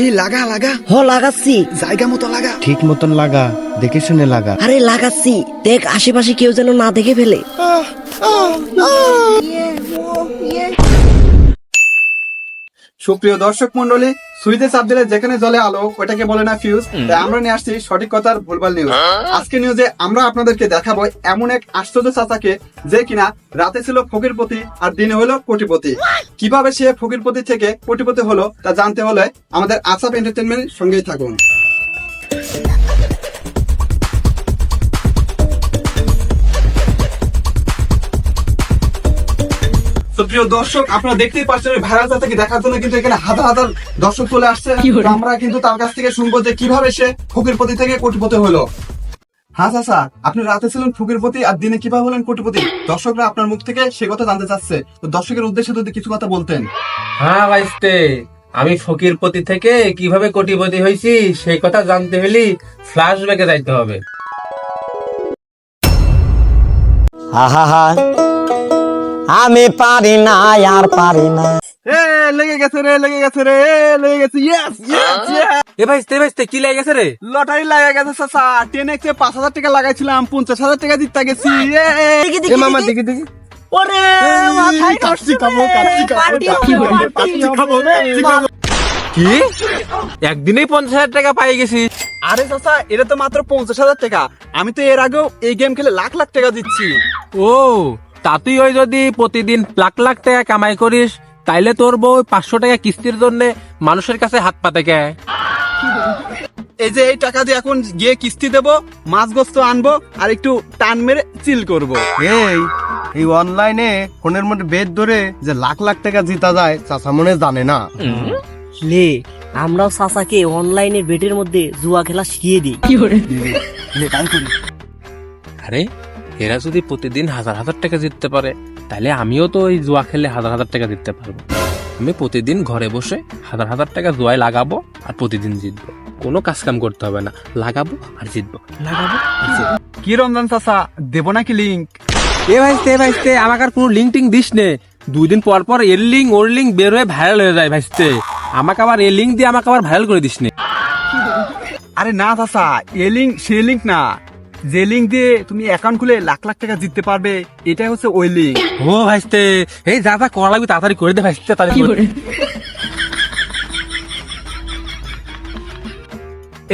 এই লাগা লাগা। হ লাগাচ্ছি। জায়গা মতো লাগা। ঠিক মতন লাগা দেখে শুনে লাগা। আরে লাগাচ্ছি। দেখ আশেপাশে কেউ যেন না দেখে ফেলে। সুপ্রিয় দর্শক মন্ডলী সুইচে চাপ দিলে যেখানে জলে আলো ওটাকে বলে না ফিউজ তাই আমরা নিয়ে আসছি সঠিক কথার ভুলভাল নিউজ আজকে নিউজে আমরা আপনাদেরকে দেখাবো এমন এক আশ্চর্য চাচাকে যে কিনা রাতে ছিল ফকিরপতি আর দিনে হলো কোটিপতি। কীভাবে সে ফকিরপতি থেকে কোটিপতি হলো তা জানতে হলে আমাদের আসাপ এন্টারটেনমেন্ট সঙ্গেই থাকুন। প্রিয় দর্শক আপনারা দেখতেই পাচ্ছেন ওই ভাইরাল চাচাকে দেখার জন্য কিন্তু এখানে হাজার হাজার দর্শক চলে আসছে। আমরা কিন্তু তার কাছ থেকে শুনব যে কীভাবে সে ফকিরপতি থেকে কোটিপতি হলো। হ্যাঁ চাচা আপনি রাতে ছিলেন ফকিরপতি আর দিনে কীভাবে হলেন কোটিপতি? দর্শকরা আপনার মুখ থেকে সে কথা জানতে চাচ্ছে। তো দর্শকের উদ্দেশ্যে যদি কিছু কথা বলতেন। হ্যাঁ ভাইস্তে আমি ফকিরপতি থেকে কীভাবে কোটিপতি হয়েছি সেই কথা জানতে হলে ফ্ল্যাশব্যাকে যাইতে হবে। আহা আমি পারি না আর পারি না। এ লেগে গেছে রে লেগে গেছে রে লেগে গেছে ইয়েস ইয়েস এ ভাইস্তে ভাইস্তে কি লেগে গেছে রে? লটারি লাগা গেছে চাচা টেন এক্সে পাঁচ হাজার টাকা লাগাইছিলাম পঞ্চাশ হাজার টাকা দিতে গেছি এ, মামা দেখি। দেখি ওরে মাথায় কাচ্চি খাব, কাচ্চি খাব, কাচ্চি খাব। কি? একদিনেই পঞ্চাশ হাজার টাকা পাই গেছি। আরে চাচা এটা তো মাত্র পঞ্চাশ হাজার টাকা। আমি তো এর আগেও এই গেম খেলে লাখ লাখ টাকা দিচ্ছি। ও তা তুই ওই যদি প্রতিদিন লাখ লাখ টাকা কামাই করিস তাইলে তোর বউ পাঁচশো টাকা কিস্তির জন্য মানুষের কাছে হাত পাতে কে? এই যে এই টাকা দিয়ে এখন গিয়ে কিস্তি দেবো মাছ গোস্ত আনব আর একটু টান মেরে চিল করব। এই এই অনলাইনে ফোনের মধ্যে বেদ ধরে যে লাখ লাখ টাকা জিতা যায় চাচা মনে জানে না। লে আমরাও চাচাকে অনলাইনে বেটের মধ্যে জুয়া খেলা শিখিয়ে দিই। আরে এরা যদি প্রতিদিন হাজার হাজার টাকা জিততে পারে তাহলে আমিও তো ওই জুয়া খেলে হাজার হাজার টাকা জিততে পারব। আমি প্রতিদিন ঘরে বসে হাজার হাজার টাকা জুয়ায় লাগাবো আর প্রতিদিন জিতবো। কোনো কাজ কাম করতে হবে না। লাগাবো আর জিতবো। লাগাবো? আর জিতবো। কি রমজান চাচা? দেবো নাকি লিঙ্ক এ ভাইস্তে এ ভাইস্তে আমাকে আর কোনো লিঙ্ক টিঙ্ক দিস নে। দুই দিন পর পর এর লিঙ্ক ওর লিঙ্ক বের হয়ে ভাইরাল হয়ে যায় ভাইস্তে আমাকে আবার এ লিঙ্ক দিয়ে আমাকে আবার ভাইরাল করে দিস নে। আরে না চাচা এ লিঙ্ক সে লিঙ্ক না। যে লিঙ্ক দিয়ে তুমি অ্যাকাউন্ট খুলে লাখ লাখ টাকা জিততে পারবে এটাই হচ্ছে ওই লিঙ্ক ও ভাইস্তে এই যা যা করা লাগবে তাড়াতাড়ি করে দে ভাইস্তে তাড়াতাড়ি করে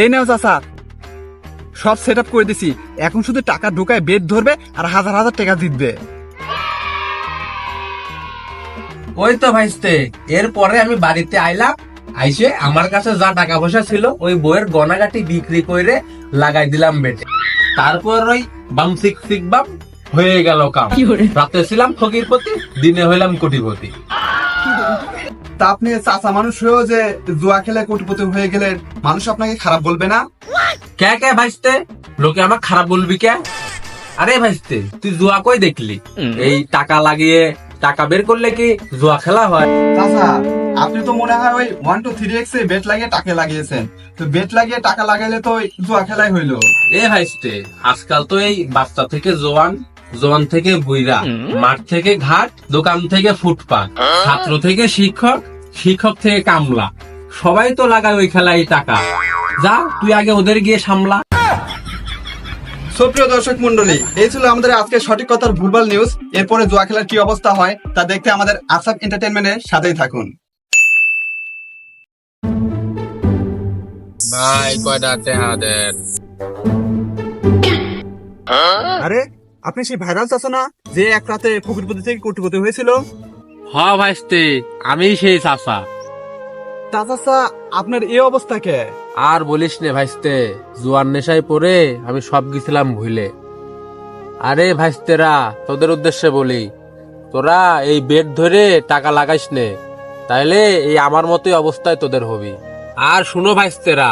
এই নাও চাচা সব সেট আপ করে দিছি। এখন শুধু টাকা ঢোকায় বেড ধরবে আর হাজার হাজার টাকা জিতবে। ওই তো ভাইস্তে এরপরে আমি বাড়িতে আইলাম আইসে আমার কাছে যা টাকা পয়সা ছিল ওই বইয়ের গনাগাটি বিক্রি করে লাগাই দিলাম বেটে তারপর ওই বাম সিক সিক বাম হয়ে গেল কাম। রাতে ছিলাম ফকিরপতি দিনে হইলাম কোটিপতি। তা আপনি চাচা মানুষ হয়েও যে জুয়া খেলে কোটিপতি হয়ে গেলেন মানুষ আপনাকে খারাপ বলবে না? কে কে ভাইস্তে? লোকে আমাকে খারাপ বলবি কে? আরে ভাইস্তে তুই জুয়া কই দেখলি? এই টাকা লাগিয়ে টাকা বের করলে কি জুয়া খেলা হয়? চাচা আপনি তো মনে হয় ওই ওয়ান টু থ্রি এক্স এ বেট লাগিয়ে টাকা লাগিয়েছেন। তো বেট লাগিয়ে টাকা লাগাইলে তো ওই জুয়া খেলাই হইল। এ ভাইস্তে আজকাল তো এই বাচ্চা থেকে জোয়ান জোয়ান থেকে বুইরা মাঠ থেকে ঘাট দোকান থেকে ফুটপাত ছাত্র থেকে শিক্ষক শিক্ষক থেকে কামলা। সবাই তো লাগায় ওই খেলায় টাকা। যা তুই আগে ওদের গিয়ে সামলা। সুপ্রিয় দর্শক মন্ডলী এই ছিল আমাদের আজকে সঠিক কথার ভুলভাল নিউজ এরপরে জুয়া খেলার কি অবস্থা হয় তা দেখতে আমাদের আসাম এন্টারটেনমেন্টের সাথেই থাকুন। ভাই কয়টা টেহাদের আরে আপনি সেই ভাইরাল চাচা না যে এক রাতে ফকিরপতি থেকে কোটিপতি হয়েছিল? হ ভাইস্তে আমি সেই তা চাচা আপনার এই অবস্থা কে? আর বলিস নে ভাইস্তে জুয়ার নেশায় পড়ে আমি সব গেছিলাম ভুলে। আরে ভাইস্তেরা তোদের উদ্দেশ্যে বলি তোরা এই বেড ধরে টাকা লাগাইস নে। তাইলে এই আমার মতোই অবস্থায় তোদের হবি। আর শুনো ভাইস্তেরা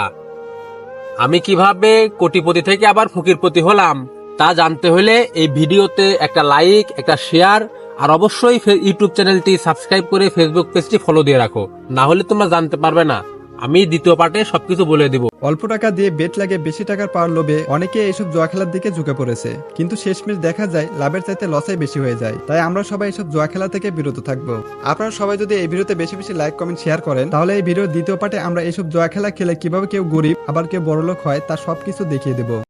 আমি কীভাবে কোটিপতি থেকে আবার ফকিরপতি হলাম, তা জানতে হলে এই ভিডিওতে একটা লাইক একটা শেয়ার আর অবশ্যই ইউটিউব চ্যানেলটি সাবস্ক্রাইব করে ফেসবুক পেজটি ফলো দিয়ে রাখো, না হলে তোমরা জানতে পারবে না। আমি দ্বিতীয় পার্টে সবকিছু বলে দিব। অল্প টাকা দিয়ে বেট লাগে বেশি টাকার পাওয়ার লোভে অনেকে এইসব জুয়া খেলার দিকে ঝুঁকে পড়েছে। কিন্তু শেষমেশ দেখা যায়, লাভের চাইতে লসই বেশি হয়ে যায়। তাই আমরা সবাই এইসব জুয়া খেলা থেকে বিরত থাকব। আপনারা সবাই যদি এই ভিডিওতে বেশি বেশি লাইক, কমেন্ট, শেয়ার করেন, তাহলে এই ভিডিওর দ্বিতীয় পার্টে আমরা এইসব জুয়া খেলা খেলে কীভাবে কেউ গরিব, আবার কেউ বড়লোক হয় তার সবকিছু দেখিয়ে দেবো।